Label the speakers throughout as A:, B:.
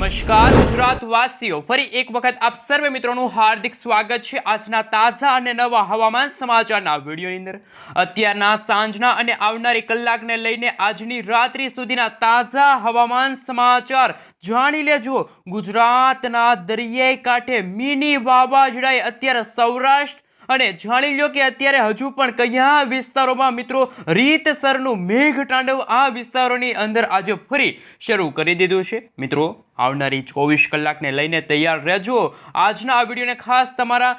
A: નમસ્કાર ગુજરાત વાસીઓ ફરી એક વખત આપ સર્વે મિત્રોનું હાર્દિક સ્વાગત છે આજના તાજા અને નવા હવામાન સમાચારના વિડીયોની અંદર. અત્યારના, સાંજના અને આવનારી કલાકને લઈને આજની રાત્રિ સુધીના તાજા હવામાન સમાચાર જાણી લેજો. ગુજરાતના દરિયાઈ કાંઠે મિની વાવાઝોડાએ અત્યારે સૌરાષ્ટ્ર અને જાણી લો કે અત્યારે હજુ પણ કયા વિસ્તારોમાં મિત્રો રીતસરનું મેઘતાંડવ આ વિસ્તારોની અંદર આજે ફરી શરૂ કરી દીધું છે. મિત્રો, આવનારી ચોવીસ કલાકને લઈને તૈયાર રહેજો. આજના આ વિડીયોને ખાસ તમારા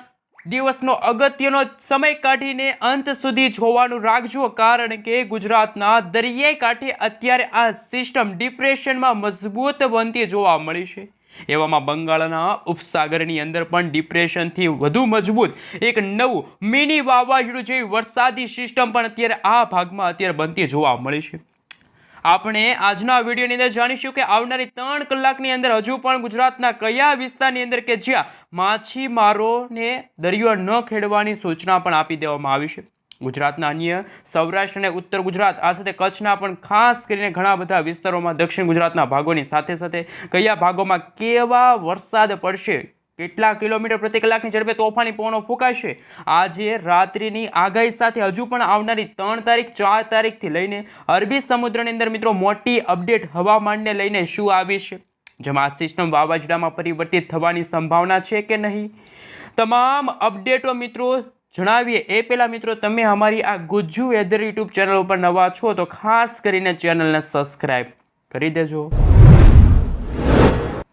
A: દિવસનો અગત્યનો સમય કાઢીને અંત સુધી જોવાનું રાખજો. કારણ કે ગુજરાતના દરિયાઈ કાંઠે અત્યારે આ સિસ્ટમ ડિપ્રેશનમાં મજબૂત બનતી જોવા મળી છે. એવામાં બંગાળના ઉપસાગરની અંદર પણ ડિપ્રેશનથી વધુ મજબૂત એક નવું મિની વાવાઝોડું જેવી વરસાદી સિસ્ટમ પણ અત્યારે આ ભાગમાં અત્યારે બનતી જોવા મળી છે. આપણે આજના વિડીયોની અંદર જાણીશું કે આવનારી ત્રણ કલાકની અંદર હજુ પણ ગુજરાતના કયા વિસ્તારની અંદર કે જ્યાં માછીમારોને દરિયો ન ખેડવાની સૂચના પણ આપી દેવામાં આવી છે. ગુજરાતના અન્ય સૌરાષ્ટ્ર અને ઉત્તર ગુજરાત, આ સાથે કચ્છના પણ ખાસ કરીને ઘણા બધા વિસ્તારોમાં દક્ષિણ ગુજરાતના ભાગોની સાથે સાથે કયા ભાગોમાં કેવા વરસાદ પડશે, કેટલા કિલોમીટર પ્રતિ કલાકની ઝડપે તોફાની પવનો ફૂંકાશે, આજે રાત્રિની આગાહી સાથે હજુ પણ આવનારી ત્રણ તારીખ, ચાર તારીખથી લઈને અરબી સમુદ્રની અંદર મિત્રો મોટી અપડેટ હવામાનને લઈને શું આવી છે? જેમાં આ સિસ્ટમ વાવાઝોડામાં પરિવર્તિત થવાની સંભાવના છે કે નહીં? તમામ અપડેટો મિત્રો જણાવીએ, એ પહેલાં મિત્રો તમે અમારી આ ગુજ્જુ વેધર યુટ્યુબ ચેનલ ઉપર નવા છો તો ખાસ કરીને ચેનલને સબસ્ક્રાઈબ કરી દેજો.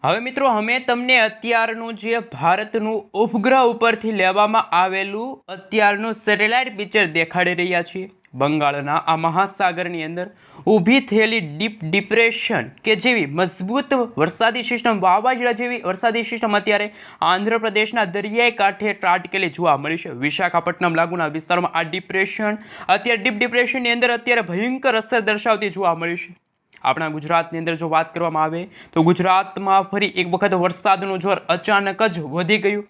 A: હવે મિત્રો, અમે તમને અત્યારનું જે ભારતનું ઉપગ્રહ ઉપરથી લેવામાં આવેલું અત્યારનું સેટેલાઇટ પિક્ચર દેખાડી રહ્યા છીએ. બંગાળના આ મહાસાગરની અંદર ઊભી થયેલી ડીપ ડિપ્રેશન કે જેવી મજબૂત વરસાદી સિસ્ટમ, વાવાઝોડા જેવી વરસાદી સિસ્ટમ અત્યારે આંધ્રપ્રદેશના દરિયાઈ કાંઠે ત્રાટકેલી જોવા મળી છે. વિશાખાપટ્ટનમ લાગુના વિસ્તારોમાં આ ડિપ્રેશન, અત્યારે ડીપ ડિપ્રેશનની અંદર અત્યારે ભયંકર અસર દર્શાવતી જોવા મળી છે. આપણા ગુજરાતની અંદર જો વાત કરવામાં આવે તો ગુજરાતમાં ફરી એક વખત વરસાદનું જોર અચાનક જ વધી ગયું.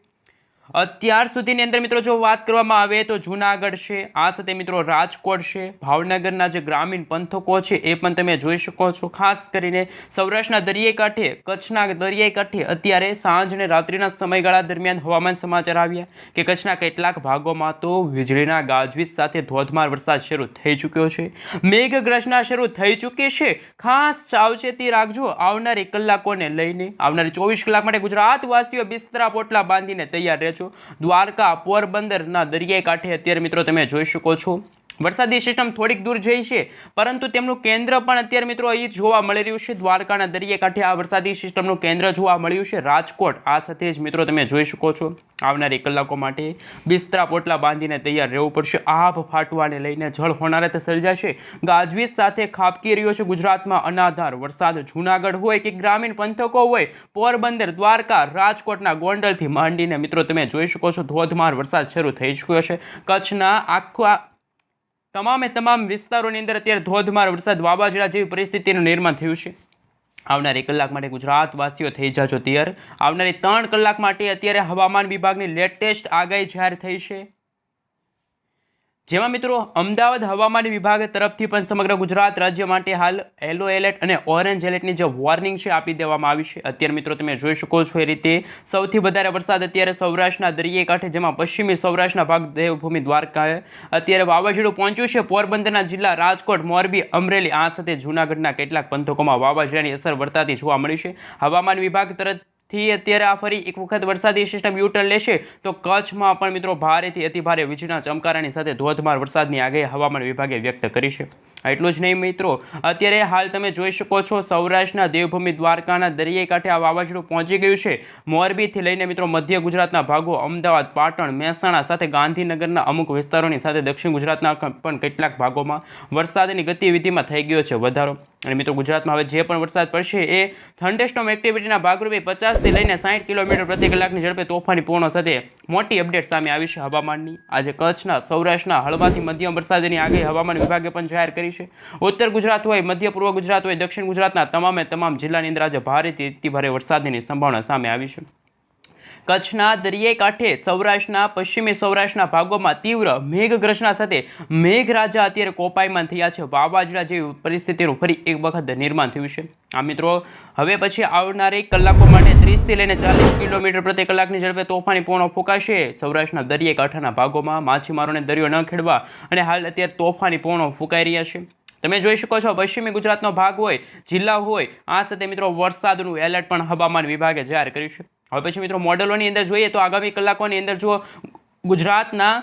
A: અત્યાર સુધીની અંદર મિત્રો જો વાત કરવામાં આવે તો જુનાગઢ છે, આ સાથે મિત્રો રાજકોટ છે, ભાવનગરના જે ગ્રામીણ પંથકો છે એ પણ તમે જોઈ શકો છો. ખાસ કરીને સૌરાષ્ટ્રના દરિયાઈ કાંઠે, કચ્છના દરિયાઈ કાંઠે અત્યારે સાંજ અને રાત્રિના સમયગાળા દરમિયાન હવામાન સમાચાર આવ્યા કે કચ્છના કેટલાક ભાગોમાં તો વીજળીના ગાજવીજ સાથે ધોધમાર વરસાદ શરૂ થઈ ચૂક્યો છે. મેઘગ્રસના શરૂ થઈ ચૂકી છે. ખાસ સાવચેતી રાખજો, આવનારી કલાકોને લઈને, આવનારી ચોવીસ કલાક માટે ગુજરાતવાસીઓ બિસ્તરા પોટલા બાંધીને તૈયાર રહેજો. દ્વારકા પોરબંદરના દરિયાઈ કાંઠે અત્યારે મિત્રો તમે જોઈ શકો છો. વરસાદી સિસ્ટમ થોડીક દૂર જઈ છે, પરંતુ તેમનું કેન્દ્ર પણ અત્યારે મિત્રો અહીં જોવા મળી રહ્યું છે. દ્વારકાના દરિયા કાંઠે આ વરસાદી સિસ્ટમનું કેન્દ્ર જોવા મળ્યું છે. રાજકોટ, આ સાથે જ મિત્રો તમે જોઈ શકો છો. આવનારી કલાકો માટે બિસ્તરા પોટલા બાંધીને તૈયાર રહેવું પડશે. આભ ફાટવાને લઈને જળ હોનારત સર્જાશે. ગાજવીજ સાથે ખાબકી રહ્યો છે ગુજરાતમાં અનાધાર વરસાદ. જૂનાગઢ હોય કે ગ્રામીણ પંથકો હોય, પોરબંદર, દ્વારકા, રાજકોટના ગોંડલથી માંડીને મિત્રો તમે જોઈ શકો છો ધોધમાર વરસાદ શરૂ થઈ ચૂક્યો છે. કચ્છના આખા તમામે તમામ વિસ્તારોની અંદર અત્યારે ધોધમાર વરસાદ વાવાઝોડા જેવી પરિસ્થિતિનું નિર્માણ થયું છે. આવનારી કલાક માટે ગુજરાતવાસીઓ થઈ જાજો તૈયાર. આવનારી ત્રણ કલાક માટે અત્યારે હવામાન વિભાગની લેટેસ્ટ આગાહી જાહેર થઈ છે. જેમાં મિત્રો અમદાવાદ હવામાન વિભાગ તરફથી પણ સમગ્ર ગુજરાત રાજ્ય માટે હાલ યલો એલર્ટ અને ઓરેન્જ એલર્ટની જે વોર્નિંગ છે આપી દેવામાં આવી છે. અત્યારે મિત્રો તમે જોઈ શકો છો એ રીતે સૌથી વધારે વરસાદ અત્યારે સૌરાષ્ટ્રના દરિયે કાંઠે જેમાં પશ્ચિમી સૌરાષ્ટ્રના ભાગ દેવભૂમિ દ્વારકાએ. અત્યારે વાવાઝોડું પહોંચ્યું છે. પોરબંદરના જિલ્લા રાજકોટ, મોરબી, અમરેલી, આ સાથે જૂનાગઢના કેટલાક પંથકોમાં વાવાઝોડાની અસર વર્તાતી જોવા મળી છે. હવામાન વિભાગ તરફ થી અત્યારે આ ફરી એક વખત વરસાદી સિસ્ટમ યુટર્ન લેશે. તો કચ્છમાં પણ મિત્રો ભારેથી અતિભારે વીજળીના ચમકારાની સાથે ધોધમાર વરસાદની આગાહી હવામાન વિભાગે વ્યક્ત કરી છે. એટલું જ નહીં મિત્રો, અત્યારે હાલ તમે જોઈ શકો છો સૌરાષ્ટ્રના દેવભૂમિ દ્વારકાના દરિયાઈ કાંઠે આ વાવાઝોડું પહોંચી ગયું છે. મોરબીથી લઈને મિત્રો મધ્ય ગુજરાતના ભાગો, અમદાવાદ, પાટણ, મહેસાણા સાથે ગાંધીનગરના અમુક વિસ્તારોની સાથે દક્ષિણ ગુજરાતના પણ કેટલાક ભાગોમાં વરસાદની ગતિવિધિમાં થઈ ગયો છે વધારો. અને મિત્રો ગુજરાતમાં હવે જે પણ વરસાદ પડશે એ થંડેસ્ટોમ એક્ટિવિટીના ભાગરૂપે પચાસથી લઈને સાઠ કિલોમીટર પ્રતિ કલાકની ઝડપે તોફાની પૂર્ણ સાથે મોટી અપડેટ સામે આવી છે હવામાનની. આજે કચ્છના, સૌરાષ્ટ્રના, હળવાથી મધ્યમ વરસાદની આગાહી હવામાન વિભાગે પણ જાહેર કરી છે. ઉત્તર ગુજરાત હોય, મધ્ય પૂર્વ ગુજરાત હોય, દક્ષિણ ગુજરાતના તમામે તમામ જિલ્લાની અંદર આજે ભારેથી અતિ ભારે વરસાદની સંભાવના સામે આવી છે. કચ્છના દરિયાઈ કાંઠે સૌરાષ્ટ્રના, પશ્ચિમી સૌરાષ્ટ્રના ભાગોમાં તીવ્ર મેઘગ્રસના સાથે મેઘરાજા અત્યારે કોપાયમાન થયા છે. વાવાઝોડા જેવી પરિસ્થિતિનું ફરી એક વખત નિર્માણ થયું છે. આ મિત્રો, હવે પછી આવનારી કલાકો માટે ત્રીસથી લઈને ચાલીસ કિલોમીટર પ્રતિ કલાકની ઝડપે તોફાની પવનો ફૂંકાશે. સૌરાષ્ટ્રના દરિયાઈ કાંઠાના ભાગોમાં માછીમારોને દરિયો ન ખેડવા અને હાલ અત્યારે તોફાની પવનો ફૂંકાઈ રહ્યા છે. તમે જોઈ શકો છો, પશ્ચિમી ગુજરાતનો ભાગ હોય, જિલ્લા હોય, આ સાથે મિત્રો વરસાદનું એલર્ટ પણ હવામાન વિભાગે જાહેર કર્યું છે. હવે પછી મિત્રો મોડેલોની અંદર જોઈએ તો આગામી કલાકોની અંદર જો ગુજરાતના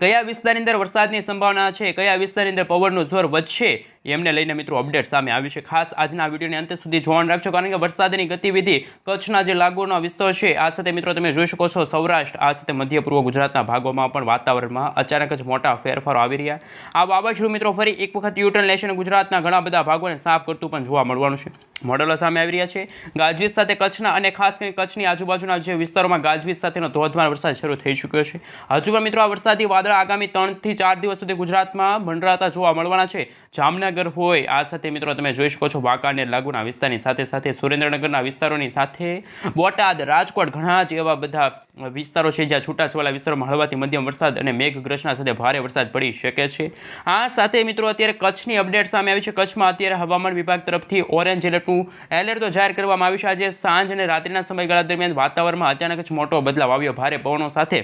A: કયા વિસ્તારની અંદર વરસાદની સંભાવના છે, કયા વિસ્તારની અંદર પવનનું જોર વધશે એમને લઈને મિત્રો અપડેટ સામે આવી છે. ખાસ આજના વિડીયોની અંત સુધી જોવાનું રાખજો, કારણ કે વરસાદની ગતિવિધિ કચ્છના જે લાગુનો વિસ્તાર છે, આ સાથે મિત્રો તમે જોઈ શકો છો સૌરાષ્ટ્ર, આ સાથે મધ્ય પૂર્વ ગુજરાતના ભાગોમાં પણ વાતાવરણમાં અચાનક જ મોટા ફેરફારો આવી રહ્યા. આ વાવાઝોડું મિત્રો ફરી એક વખત યુટર્ન લેશે ગુજરાતના ઘણા બધા ભાગોને સાફ કરતું પણ જોવા મળવાનું છે. મોડેલો સામે આવી રહ્યા છે. ગાજવીજ સાથે કચ્છના અને ખાસ કરીને કચ્છની આજુબાજુના જે વિસ્તારોમાં ગાજવીજ સાથેનો ધોધમાર વરસાદ શરૂ થઈ ચૂક્યો છે. હજુ પણ મિત્રો આ વરસાદી વાદળ આગામી ત્રણથી ચાર દિવસ સુધી ગુજરાતમાં ભંડરાતા જોવા મળવાના છે. જામનગર હોય, આ સાથે મિત્રો તમે જોઈ શકો છો વાંકાનેર લાગુના વિસ્તારની સાથે સાથે સુરેન્દ્રનગરના વિસ્તારોની સાથે બોટાદ, રાજકોટ ઘણા જ એવા બધા વિસ્તારો છે જ્યાં છૂટાછવાળા વિસ્તારોમાં હળવાથી મધ્યમ વરસાદ અને મેઘગ્રસના સાથે ભારે વરસાદ પડી શકે છે. આ સાથે મિત્રો અત્યારે કચ્છની અપડેટ સામે આવી છે. કચ્છમાં અત્યારે હવામાન વિભાગ તરફથી ઓરેન્જ એલર્ટનું એલર્ટ તો જાહેર કરવામાં આવ્યું છે. આજે સાંજ અને રાત્રિના સમયગાળા દરમિયાન વાતાવરણમાં અચાનક જ મોટો બદલાવ આવ્યો. ભારે પવનો સાથે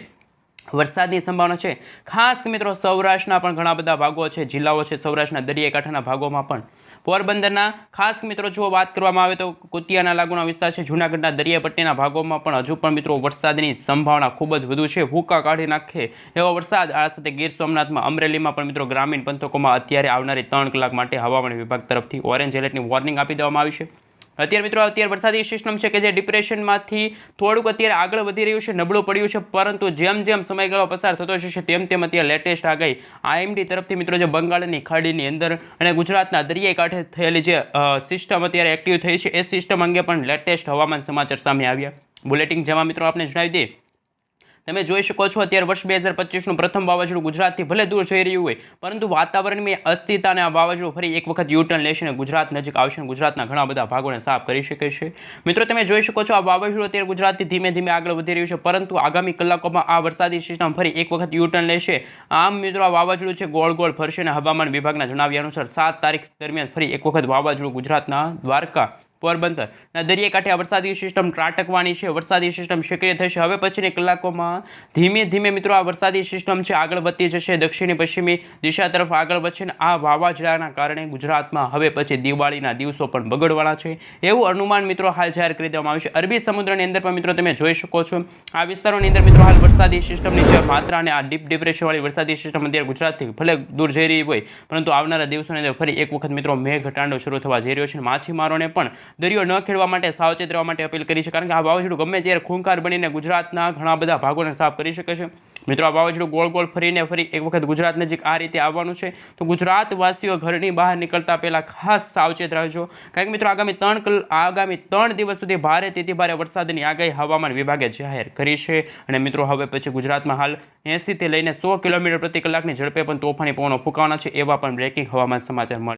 A: વરસાદની સંભાવના છે. ખાસ મિત્રો સૌરાષ્ટ્રના પણ ઘણા બધા ભાગો છે, જિલ્લાઓ છે, સૌરાષ્ટ્રના દરિયાકાંઠાના ભાગોમાં પણ. પોરબંદરના, ખાસ મિત્રો જો વાત કરવામાં આવે તો કુતિયાના લાગુના વિસ્તાર છે, જૂનાગઢના દરિયાપટ્ટીના ભાગોમાં પણ હજુ પણ મિત્રો વરસાદની સંભાવના ખૂબ જ વધુ છે. ભૂકા કાઢી નાખે એવો વરસાદ. આ સાથે ગીર સોમનાથમાં, અમરેલીમાં પણ મિત્રો ગ્રામીણ પંથકોમાં અત્યારે આવનારી ત્રણ કલાક માટે હવામાન વિભાગ તરફથી ઓરેન્જ એલર્ટની વોર્નિંગ આપી દેવામાં આવી છે. અત્યારે મિત્રો અત્યારે વરસાદી સિસ્ટમ છે કે જે ડિપ્રેશનમાંથી થોડુંક અત્યારે આગળ વધી રહ્યું છે, નબળું પડ્યું છે, પરંતુ જેમ જેમ સમયગાળો પસાર થતો જશે તેમ તેમ અત્યારે લેટેસ્ટ આગાહી આઈએમડી તરફથી મિત્રો જે બંગાળની ખાડીની અંદર અને ગુજરાતના દરિયાઈ કાંઠે થયેલી જે સિસ્ટમ અત્યારે એક્ટિવ થઈ છે, એ સિસ્ટમ અંગે પણ લેટેસ્ટ હવામાન સમાચાર સામે આવ્યા. બુલેટિન જેમાં મિત્રો આપણે જણાવી દઈએ. તમે જોઈ શકો છો અત્યારે વર્ષ બે હજાર પચીસનું પ્રથમ વાવાઝોડું ગુજરાતથી ભલે દૂર જઈ રહ્યું હોય, પરંતુ વાતાવરણની અસ્થિરતા અને આ વાવાઝોડું ફરી એક વખત યુટર્ન લેશે અને ગુજરાત નજીક આવશે અને ગુજરાતના ઘણા બધા ભાગોને સાફ કરી શકે છે. મિત્રો, તમે જોઈ શકો છો આ વાવાઝોડું અત્યારે ગુજરાતથી ધીમે ધીમે આગળ વધી રહ્યું છે, પરંતુ આગામી કલાકોમાં આ વરસાદી સિસ્ટમ ફરી એક વખત યુટર્ન લેશે. આમ મિત્રો, આ વાવાઝોડું છે ગોળ ગોળ ફરશે અને હવામાન વિભાગના જણાવ્યા અનુસાર સાત તારીખ દરમિયાન ફરી એક વખત વાવાઝોડું ગુજરાતના દ્વારકા પોરબંદરના દરિયા કાંઠે વરસાદી સિસ્ટમ ત્રાટકવાની છે, વરસાદી સિસ્ટમ સક્રિય થશે. હવે પછીની કલાકોમાં ધીમે ધીમે મિત્રો આ વરસાદી સિસ્ટમ છે આગળ વધતી જશે. દક્ષિણ પશ્ચિમી દિશા તરફ આગળ વધશે આ વાવાઝોડાના કારણે ગુજરાતમાં હવે પછી દિવાળીના દિવસો પણ બગડવાના છે. એવું અનુમાન મિત્રો હાલ જાહેર કરી દેવામાં આવ્યું છે. અરબી સમુદ્રની અંદર પણ મિત્રો તમે જોઈ શકો છો. આ વિસ્તારોની અંદર મિત્રો હાલ વરસાદી સિસ્ટમની જે માત્રા અને આ ડીપ ડિપ્રેશનવાળી વરસાદી સિસ્ટમ અત્યારે ગુજરાતથી ભલે દૂર જઈ રહી હોય, પરંતુ આવનારા દિવસોની અંદર ફરી એક વખત મિત્રો મેઘ ઘટાડો શરૂ થવા જઈ રહ્યો છે. માછીમારોને પણ દરિયો ન ખેડવા માટે, સાવચેત રહેવા માટે અપીલ કરી છે. કારણ કે આ વાવાઝોડું ગમે ત્યારે ખૂંખાર બનીને ગુજરાતના ઘણા બધા ભાગોને સાફ કરી શકે છે. મિત્રો, આ વાવાઝોડું ગોળ ગોળ ફરીને ફરી એક વખત ગુજરાત નજીક આ રીતે આવવાનું છે. તો ગુજરાતવાસીઓ ઘરની બહાર નીકળતા પહેલાં ખાસ સાવચેત રહેજો. કારણ કે મિત્રો, આગામી ત્રણ કલ, આગામી ત્રણ દિવસ સુધી ભારે, તેથી ભારે વરસાદની આગાહી હવામાન વિભાગે જાહેર કરી છે. અને મિત્રો, હવે પછી ગુજરાતમાં હાલ એંસીથી લઈને સો કિલોમીટર પ્રતિ કલાકની ઝડપે પણ તોફાની પવનો ફૂંકાવાના છે, એવા પણ બ્રેકિંગ હવામાન સમાચાર મળે